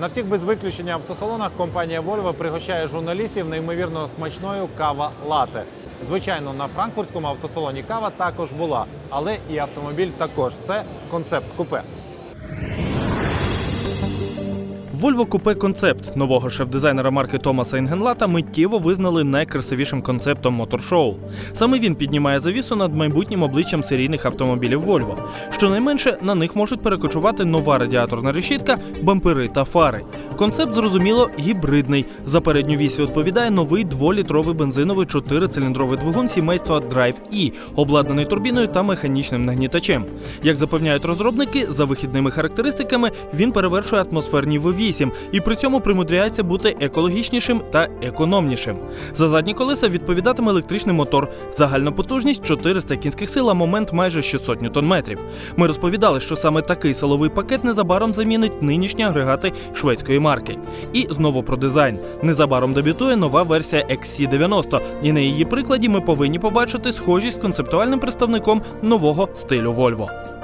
На всіх без виключення автосалонах компанія Volvo пригощає журналістів неймовірно смачною кава лате. Звичайно, на франкфуртському автосалоні кава також була, але і автомобіль також. Це концепт купе. Volvo Coupe Concept нового шеф-дизайнера марки Томаса Інгенлата миттєво визнали найкрасивішим концептом моторшоу. Саме він піднімає завісу над майбутнім обличчям серійних автомобілів Volvo. Щонайменше на них можуть перекочувати нова радіаторна решітка, бампери та фари. Концепт зрозуміло гібридний. За передню вісь відповідає новий дволітровий бензиновий чотирициліндровий двигун сімейства Drive E, обладнаний турбіною та механічним нагнітачем. Як запевняють розробники, за вихідними характеристиками він перевершує атмосферні V8 і при цьому примудряється бути екологічнішим та економнішим. За задні колеса відповідатиме електричний мотор. Загальна потужність 400 кінських сил, а момент майже 600 ньютон-метрів. Ми розповідали, що саме такий силовий пакет незабаром замінить нинішні агрегати шведської марки. І знову про дизайн. Незабаром дебютує нова версія XC90, і на її прикладі ми повинні побачити схожість з концептуальним представником нового стилю Volvo.